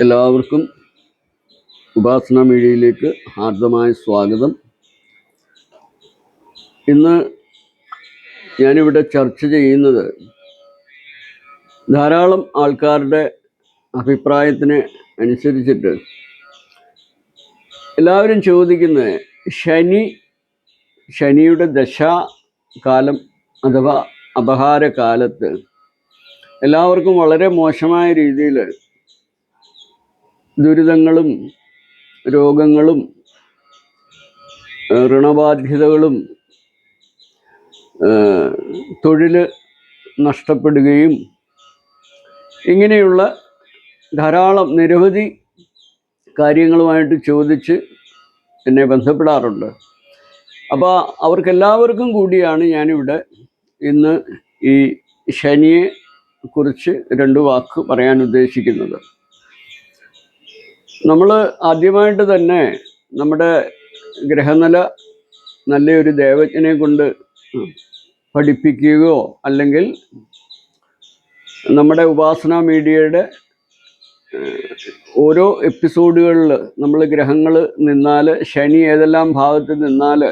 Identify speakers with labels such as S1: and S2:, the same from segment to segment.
S1: എല്ലാവർക്കും ഉപാസന മീഡിയയിലേക്ക് ഹാർദമായ സ്വാഗതം. ഇന്ന് ഞാനിവിടെ ചർച്ച ചെയ്യുന്നത് ധാരാളം ആൾക്കാരുടെ അഭിപ്രായത്തിന് അനുസരിച്ചിട്ട് എല്ലാവരും ചോദിക്കുന്നത് ശനി ശനിയുടെ ദശാകാലം അഥവാ അപഹാരകാലത്ത് എല്ലാവർക്കും വളരെ മോശമായ രീതിയിൽ ദുരിതങ്ങളും രോഗങ്ങളും ഋണബാധ്യതകളും തൊഴിൽ നഷ്ടപ്പെടുകയും ഇങ്ങനെയുള്ള ധാരാളം നിരവധി കാര്യങ്ങളുമായിട്ട് ചോദിച്ച് എന്നെ ബന്ധപ്പെടാറുണ്ട്. അപ്പോൾ അവർക്കെല്ലാവർക്കും കൂടിയാണ് ഞാനിവിടെ ഇന്ന് ഈ ശനിയെ കുറിച്ച് രണ്ട് വാക്ക് പറയാൻ ഉദ്ദേശിക്കുന്നത് നമ്മൾ ആദ്യമായിട്ട് തന്നെ നമ്മുടെ ഗ്രഹനില നല്ലൊരു ദേവജ്ഞനെ കൊണ്ട് പഠിപ്പിക്കുകയോ അല്ലെങ്കിൽ നമ്മുടെ ഉപാസന മീഡിയയുടെ ഓരോ എപ്പിസോഡുകളിൽ നമ്മൾ ഗ്രഹങ്ങൾ നിന്നാൽ ശനി ഏതെല്ലാം ഭാഗത്ത് നിന്നാൽ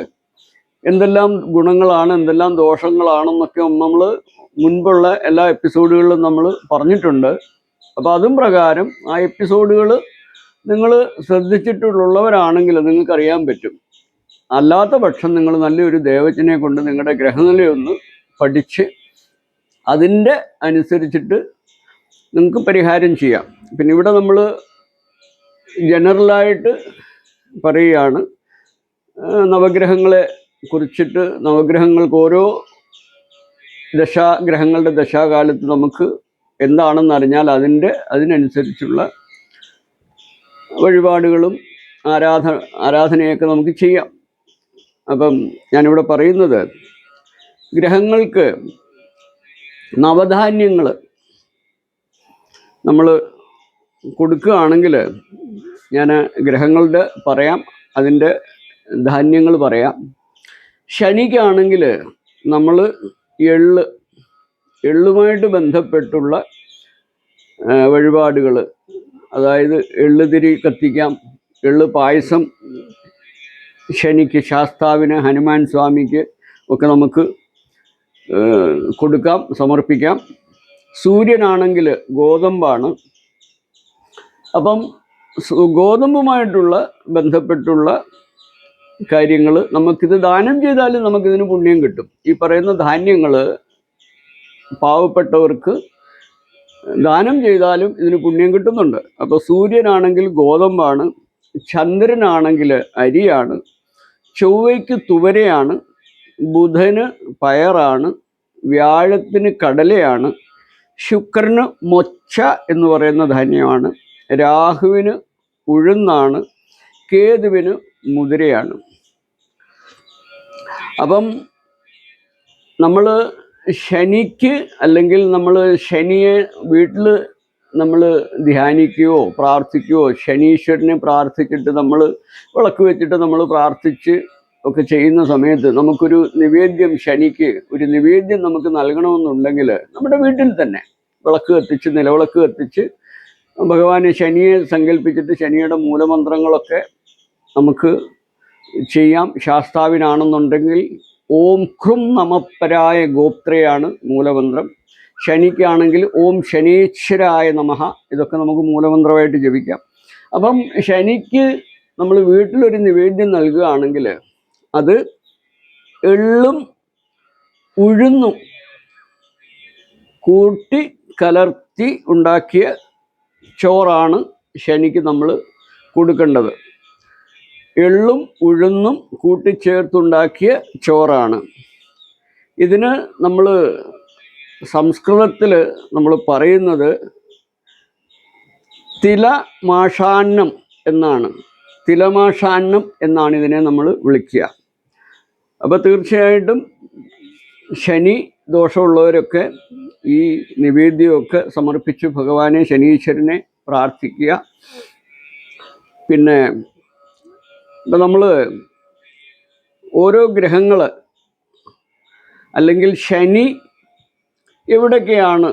S1: എന്തെല്ലാം ഗുണങ്ങളാണ് എന്തെല്ലാം ദോഷങ്ങളാണെന്നൊക്കെ നമ്മൾ മുൻപുള്ള എല്ലാ എപ്പിസോഡുകളിലും നമ്മൾ പറഞ്ഞിട്ടുണ്ട്. അപ്പോൾ അതും പ്രകാരം ആ എപ്പിസോഡുകൾ നിങ്ങൾ ശ്രദ്ധിച്ചിട്ടുള്ളവരാണെങ്കിൽ നിങ്ങൾക്കറിയാൻ പറ്റും. അല്ലാത്ത പക്ഷം നിങ്ങൾ നല്ലൊരു ദേവത്തിനെ കൊണ്ട് നിങ്ങളുടെ ഗ്രഹനിലയൊന്ന് പഠിച്ച് അതിന്റെ അനുസരിച്ചിട്ട് നിങ്ങൾക്ക് പരിഹാരം ചെയ്യാം. പിന്നെ ഇവിടെ നമ്മൾ ജനറലായിട്ട് പറയുകയാണ് നവഗ്രഹങ്ങളെ കുറിച്ചിട്ട് നവഗ്രഹങ്ങൾക്ക് ഓരോ ദശാഗ്രഹങ്ങളുടെ ദശാകാലത്ത് നമുക്ക് എന്താണെന്ന് അറിഞ്ഞാൽ അതിന്റെ അതിനനുസരിച്ചുള്ള വഴിപാടുകളും ആരാധ ആരാധനയൊക്കെ നമുക്ക് ചെയ്യാം. അപ്പം ഞാനിവിടെ പറയുന്നത് ഗ്രഹങ്ങൾക്ക് നവധാന്യങ്ങൾ നമ്മൾ കൊടുക്കുകയാണെങ്കിൽ ഞാൻ ഗ്രഹങ്ങളുടെ പറയാം അതിന്റെ ധാന്യങ്ങൾ പറയാം. ശനിക്കാണെങ്കിൽ നമ്മൾ എള്ള് എള്ളുമായിട്ട് ബന്ധപ്പെട്ടുള്ള വഴിപാടുകൾ അതായത് എള്ളുതിരി കത്തിക്കാം എള്ളു പായസം ശനിക്ക് ശാസ്താവിന് ഹനുമാൻ സ്വാമിക്ക് ഒക്കെ നമുക്ക് കൊടുക്കാം സമർപ്പിക്കാം. സൂര്യനാണെങ്കിൽ ഗോതമ്പാണ്. അപ്പം ഗോതമ്പുമായിട്ടുള്ള ബന്ധപ്പെട്ടുള്ള കാര്യങ്ങൾ നമുക്കിത് ദാനം ചെയ്താലും നമുക്കിതിന് പുണ്യം കിട്ടും. ഈ പറയുന്ന ധാന്യങ്ങൾ പാവപ്പെട്ടവർക്ക് ദാനം ചെയ്താലും ഇതിന് പുണ്യം കിട്ടുന്നുണ്ട്. അപ്പോൾ സൂര്യനാണെങ്കിൽ ഗോതമ്പാണ് ചന്ദ്രനാണെങ്കിൽ അരിയാണ് ചൊവ്വയ്ക്ക് തുവരയാണ് ബുധന് പയറാണ് വ്യാഴത്തിന് കടലയാണ് ശുക്രന് മൊച്ച എന്ന് പറയുന്ന ധാന്യമാണ് രാഹുവിന് ഉഴുന്നാണ് കേതുവിന് മുതിരയാണ്. അപ്പം നമ്മൾ ശനിക്ക് അല്ലെങ്കിൽ നമ്മൾ ശനിയെ വീട്ടിൽ നമ്മൾ ധ്യാനിക്കുകയോ പ്രാർത്ഥിക്കുകയോ ശനീശ്വരനെ പ്രാർത്ഥിച്ചിട്ട് നമ്മൾ വിളക്ക് വെച്ചിട്ട് നമ്മൾ പ്രാർത്ഥിച്ച് ഒക്കെ ചെയ്യുന്ന സമയത്ത് നമുക്കൊരു നിവേദ്യം ശനിക്ക് ഒരു നിവേദ്യം നമുക്ക് നൽകണമെന്നുണ്ടെങ്കിൽ നമ്മുടെ വീട്ടിൽ തന്നെ വിളക്ക് കത്തിച്ച് നിലവിളക്ക് കത്തിച്ച് ഭഗവാനെ ശനിയെ സങ്കല്പിച്ചിട്ട് ശനിയുടെ മൂലമന്ത്രങ്ങളൊക്കെ നമുക്ക് ചെയ്യാം. ശാസ്താവിനാണെന്നുണ്ടെങ്കിൽ ഓം ക്രും നമപരായ ഗോപ്ത്രയാണ് മൂലമന്ത്രം. ശനിക്കാണെങ്കിൽ ഓം ശനീശ്വരായ നമഃ. ഇതൊക്കെ നമുക്ക് മൂലമന്ത്രമായിട്ട് ജപിക്കാം. അപ്പം ശനിക്ക് നമ്മൾ വീട്ടിലൊരു നിവേദ്യം നൽകുകയാണെങ്കിൽ അത് എള്ളും ഉഴുന്നും കൂട്ടി കലർത്തി ഉണ്ടാക്കിയ ചോറാണ് ശനിക്ക് നമ്മൾ കൊടുക്കേണ്ടത്. എള്ളും ഉഴുന്നും കൂട്ടിച്ചേർത്തുണ്ടാക്കിയ ചോറാണ്. ഇതിന് നമ്മൾ സംസ്കൃതത്തിൽ നമ്മൾ പറയുന്നത് തിലമാഷാന്നം എന്നാണ്. തിലമാഷാന്നം എന്നാണ് ഇതിനെ നമ്മൾ വിളിക്കുക. അപ്പോൾ തീർച്ചയായിട്ടും ശനി ദോഷമുള്ളവരൊക്കെ ഈ നിവേദ്യമൊക്കെ സമർപ്പിച്ച് ഭഗവാനെ ശനീശ്വരനെ പ്രാർത്ഥിക്കുക. പിന്നെ ഇപ്പം നമ്മൾ ഓരോ ഗ്രഹങ്ങൾ അല്ലെങ്കിൽ ശനി എവിടൊക്കെയാണ്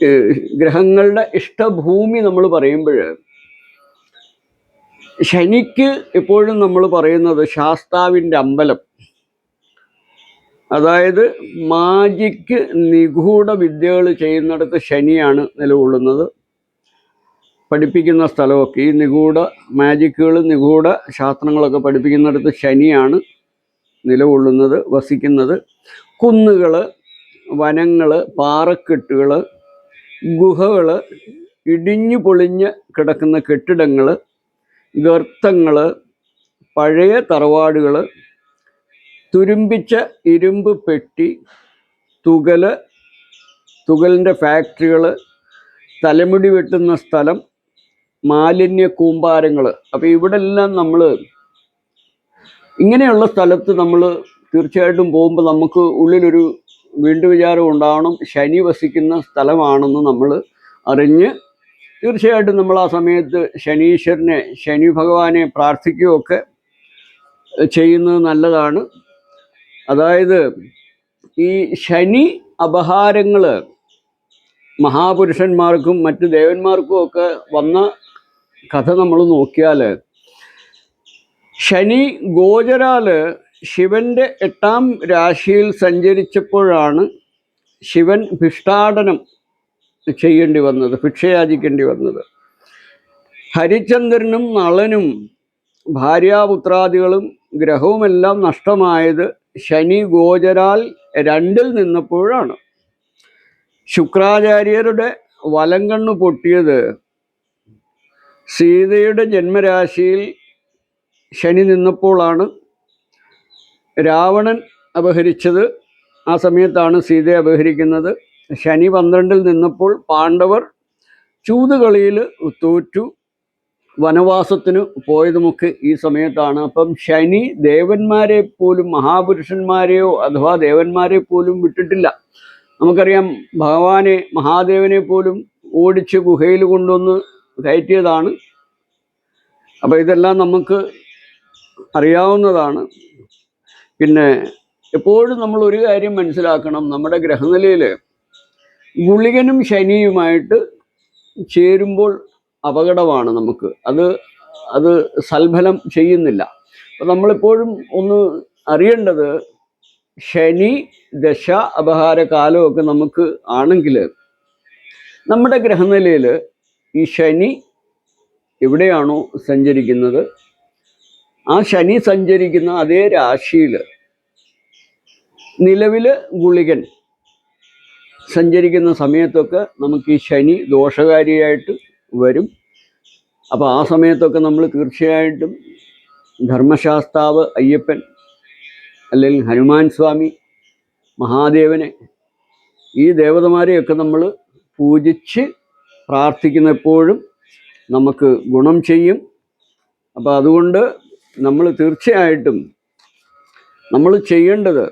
S1: ഏഹ്, ഗ്രഹങ്ങളുടെ ഇഷ്ടഭൂമി നമ്മൾ പറയുമ്പോൾ ശനിക്ക് എപ്പോഴും നമ്മൾ പറയുന്നത് ശാസ്താവിന്റെ അമ്പലം. അതായത് മാജിക്ക് നിഗൂഢ വിദ്യകൾ ചെയ്യുന്നിടത്ത് ശനിയാണ് നിലകൊള്ളുന്നത്. പഠിപ്പിക്കുന്ന സ്ഥലമൊക്കെ. ഈ നിഗൂഢ മാജിക്കുകൾ നിഗൂഢ ശാസ്ത്രങ്ങളൊക്കെ പഠിപ്പിക്കുന്നിടത്ത് ശനിയാണ് നിലകൊള്ളുന്നത് വസിക്കുന്നത്. കുന്നുകൾ വനങ്ങൾ പാറക്കെട്ടുകൾ ഗുഹകൾ ഇടിഞ്ഞു പൊളിഞ്ഞ് കിടക്കുന്ന കെട്ടിടങ്ങൾ ഗർത്തങ്ങൾ പഴയ തറവാടുകൾ തുരുമ്പിച്ച ഇരുമ്പ് പെട്ടി തുകൽ തുകലിന്റെ ഫാക്ടറികൾ തലമുടി വെട്ടുന്ന സ്ഥലം മാലിന്യ കൂമ്പാരങ്ങൾ അപ്പോൾ ഇവിടെ എല്ലാം നമ്മൾ ഇങ്ങനെയുള്ള സ്ഥലത്ത് നമ്മൾ തീർച്ചയായിട്ടും പോകുമ്പോൾ നമുക്ക് ഉള്ളിലൊരു വീണ്ടും വിചാരം ഉണ്ടാവണം. ശനി വസിക്കുന്ന സ്ഥലമാണെന്ന് നമ്മൾ അറിഞ്ഞ് തീർച്ചയായിട്ടും നമ്മൾ ആ സമയത്ത് ശനീശ്വരനെ ശനി ഭഗവാനെ പ്രാർത്ഥിക്കുകയൊക്കെ ചെയ്യുന്നത് നല്ലതാണ്. അതായത് ഈ ശനി അപഹാരങ്ങൾ മഹാപുരുഷന്മാർക്കും മറ്റ് ദേവന്മാർക്കും ഒക്കെ വന്ന കഥ നമ്മൾ നോക്കിയാൽ ശനി ഗോചരാൽ ശിവന്റെ എട്ടാം രാശിയിൽ സഞ്ചരിച്ചപ്പോഴാണ് ശിവൻ ഭിഷ്ടാടനം ചെയ്യേണ്ടി വന്നത് ഭിക്ഷയാചിക്കേണ്ടി വന്നത്. ഹരിചന്ദ്രനും നളനും ഭാര്യാപുത്രാദികളും ഗ്രഹവുമെല്ലാം നഷ്ടമായത് ശനി ഗോചരാൽ രണ്ടിൽ നിന്നപ്പോഴാണ്. ശുക്രാചാര്യരുടെ വലങ്കണ്ണ് പൊട്ടിയത് സീതയുടെ ജന്മരാശിയിൽ ശനി നിന്നപ്പോഴാണ് രാവണൻ അപഹരിച്ചത്. ആ സമയത്താണ് സീതയെ അപഹരിക്കുന്നത്. ശനി പന്ത്രണ്ടിൽ നിന്നപ്പോൾ പാണ്ഡവർ ചൂതുകളിയിൽ തോറ്റു. വനവാസത്തിന് പോയതുമൊക്കെ ഈ സമയത്താണ്. അപ്പം ശനി ദേവന്മാരെ പോലും മഹാപുരുഷന്മാരെയോ അഥവാ ദേവന്മാരെ പോലും വിട്ടിട്ടില്ല. നമുക്കറിയാം ഭഗവാനെ മഹാദേവനെ പോലും ഓടിച്ച് ഗുഹയിൽ കൊണ്ടുവന്ന് കയറ്റിയതാണ്. അപ്പോൾ ഇതെല്ലാം നമുക്ക് അറിയാവുന്നതാണ്. പിന്നെ എപ്പോഴും നമ്മൾ ഒരു കാര്യം മനസ്സിലാക്കണം. നമ്മുടെ ഗ്രഹനിലയിൽ ഗുളികനും ശനിയുമായിട്ട് ചേരുമ്പോൾ അപകടമാണ് നമുക്ക്. അത് അത് സൽഫലം ചെയ്യുന്നില്ല. അപ്പം നമ്മളെപ്പോഴും ഒന്ന് അറിയേണ്ടത് ശനി ദശ അപഹാര കാലമൊക്കെ നമുക്ക് ആണെങ്കിൽ നമ്മുടെ ഗ്രഹനിലയിൽ ഈ ശനി എവിടെയാണോ സഞ്ചരിക്കുന്നത്? ആ ശനി സഞ്ചരിക്കുന്ന അതേ രാശിയിൽ നിലവിൽ ഗുളികൻ സഞ്ചരിക്കുന്ന സമയത്തൊക്കെ നമുക്ക് ഈ ശനി ദോഷകാരിയായിട്ട് വരും. അപ്പോൾ ആ സമയത്തൊക്കെ നമ്മൾ തീർച്ചയായിട്ടും ധർമ്മശാസ്താവ് അയ്യപ്പൻ അല്ലെങ്കിൽ ഹനുമാൻ സ്വാമി മഹാദേവനെ ഈ ദേവതമാരെയൊക്കെ നമ്മൾ പൂജിച്ച് പ്രാർത്ഥിക്കുന്ന എപ്പോഴും നമുക്ക് ഗുണം ചെയ്യും. അപ്പോൾ അതുകൊണ്ട് നമ്മൾ തീർച്ചയായിട്ടും നമ്മൾ ചെയ്യേണ്ടത്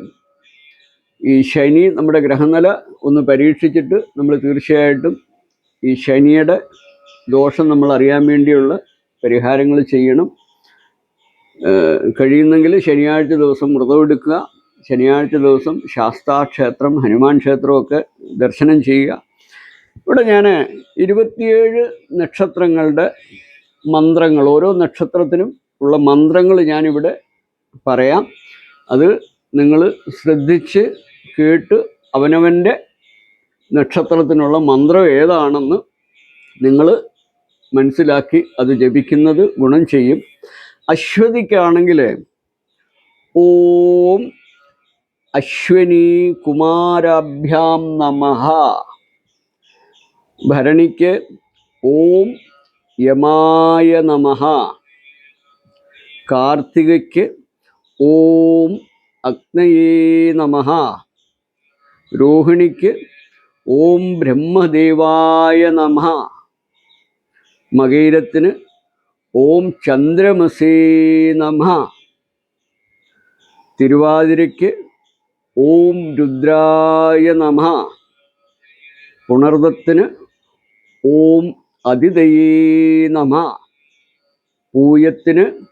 S1: ഈ ശനി നമ്മുടെ ഗ്രഹനില ഒന്ന് പരീക്ഷിച്ചിട്ട് നമ്മൾ തീർച്ചയായിട്ടും ഈ ശനിയുടെ ദോഷം നമ്മൾ അറിയാൻ വേണ്ടിയുള്ള പരിഹാരങ്ങൾ ചെയ്യണം. കഴിയുന്നെങ്കിൽ ശനിയാഴ്ച ദിവസം വ്രതമെടുക്കുക ശനിയാഴ്ച ദിവസം ശാസ്താക്ഷേത്രം ഹനുമാൻ ക്ഷേത്രമൊക്കെ ദർശനം ചെയ്യുക. ഇവിടെ ഞാൻ ഇരുപത്തിയേഴ് നക്ഷത്രങ്ങളുടെ മന്ത്രങ്ങൾ ഓരോ നക്ഷത്രത്തിനും ഉള്ള മന്ത്രങ്ങൾ ഞാനിവിടെ പറയാം. അത് നിങ്ങൾ ശ്രദ്ധിച്ച് കേട്ട് അവനവന്റെ നക്ഷത്രത്തിനുള്ള മന്ത്രം ഏതാണെന്ന് നിങ്ങൾ മനസ്സിലാക്കി അത് ജപിക്കുന്നത് ഗുണം ചെയ്യും. അശ്വതിക്കാണെങ്കിൽ ഓം അശ്വനി കുമാരാഭ്യാം നമഃ. ഭരണിക്ക് ഓം യമായ നമ. കാർത്തികയ്ക്ക് ഓം അഗ്നയേ നമ. രോഹിണിക്ക് ഓം ബ്രഹ്മദേവായ നമ. മകൈരത്തിന് ഓം ചന്ദ്രമസേ നമ. തിരുവാതിരയ്ക്ക് ഓം രുദ്രായ നമ. പുണർദത്തിന് ഓം അതിഥയേ നമഃ. പൂയത്തിന്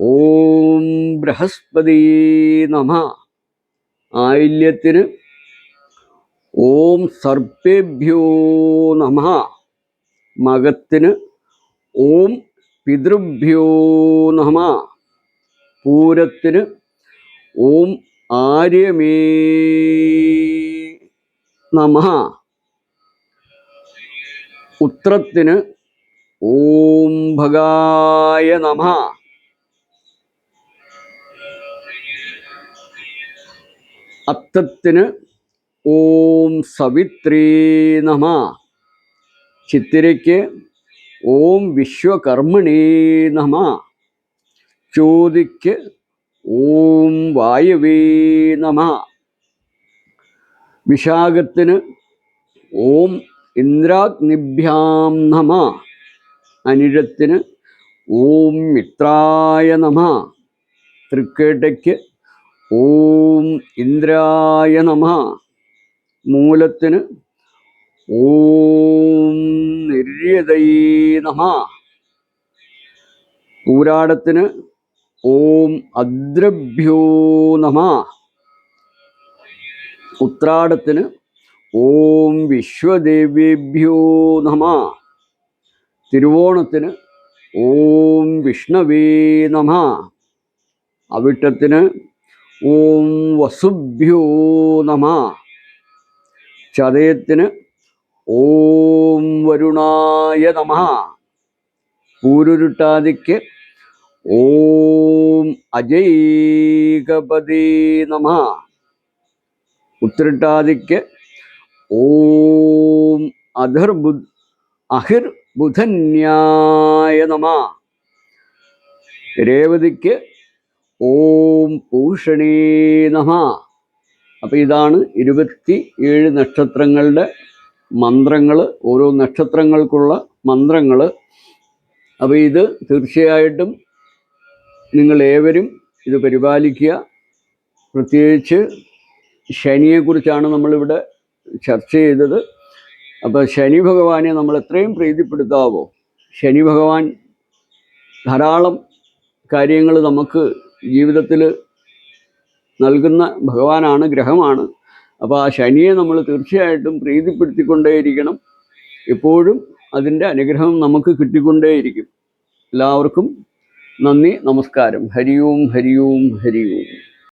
S1: ഓം ബൃഹസ്പതിയേ നമഃ. ആയില്യത്തിന് ഓം സർപ്പേഭ്യോ നമ. മകത്തിന് ഓം പിതൃഭ്യോ നമ. പൂരത്തിന് ഓം ആര്യമേ നമ. ഉത്രത്തിന് ഓം ഭഗായ നമ. അത്തത്തിന് ഓം സവിത്രീ നമ. ചിത്തിരയ്ക്ക് ഓം വിശ്വകർമ്മിണേ നമ. ചോതിക്ക് ഓം വായവേ നമ. വിശാഖത്തിന് ഓം ഇന്ദ്രാഗ്നിഭ്യാം നമ. അനിഴത്തിന് ഓം മിത്രായ നമ. തൃക്കേട്ടയ്ക്ക് ഓം ഇന്ദ്രായ നമ. മൂലത്തിന് ഓം നിര്യതൈ നമ. പൂരാടത്തിന് ഓം അദ്രഭ്യോ നമ. ഉത്രാടത്തിന് ഓം വിശ്വദേവേഭ്യോ നമ. തിരുവോണത്തിന് ഓം വിഷ്ണവേ നമ. അവിട്ടത്തിന് ഓം വസുഭ്യോ നമ. ചതയത്തിന് ഓം വരുണായ നമ. പൂരുരുട്ടാതിക്ക് ഓം അജൈകപതി നമ. ഉത്രട്ടാതിക്ക് ഓം അധർബു അഹിർ ബുധന്യായ നമ. രേവതിക്ക് ഓം പൂഷണേ നമ. അപ്പം ഇതാണ് ഇരുപത്തി ഏഴ് നക്ഷത്രങ്ങളുടെ മന്ത്രങ്ങൾ ഓരോ നക്ഷത്രങ്ങൾക്കുള്ള മന്ത്രങ്ങൾ. അപ്പോൾ ഇത് തീർച്ചയായിട്ടും നിങ്ങൾ ഏവരും ഇത് പരിപാലിക്കുക. പ്രത്യേകിച്ച് ശനിയെക്കുറിച്ചാണ് നമ്മളിവിടെ ചർച്ച ചെയ്തത്. അപ്പോൾ ശനി ഭഗവാനെ നമ്മൾ എത്രയും പ്രീതിപ്പെടുത്താവോ. ശനി ഭഗവാൻ ധാരാളം കാര്യങ്ങൾ നമുക്ക് ജീവിതത്തിൽ നൽകുന്ന ഭഗവാനാണ് ഗ്രഹമാണ്. അപ്പോൾ ആ ശനിയെ നമ്മൾ തീർച്ചയായിട്ടും പ്രീതിപ്പെടുത്തിക്കൊണ്ടേയിരിക്കണം. എപ്പോഴും അതിന്റെ അനുഗ്രഹം നമുക്ക് കിട്ടിക്കൊണ്ടേയിരിക്കും. എല്ലാവർക്കും നന്ദി നമസ്കാരം. ഹരി ഓം ഹരി ഓം ഹരി ഓം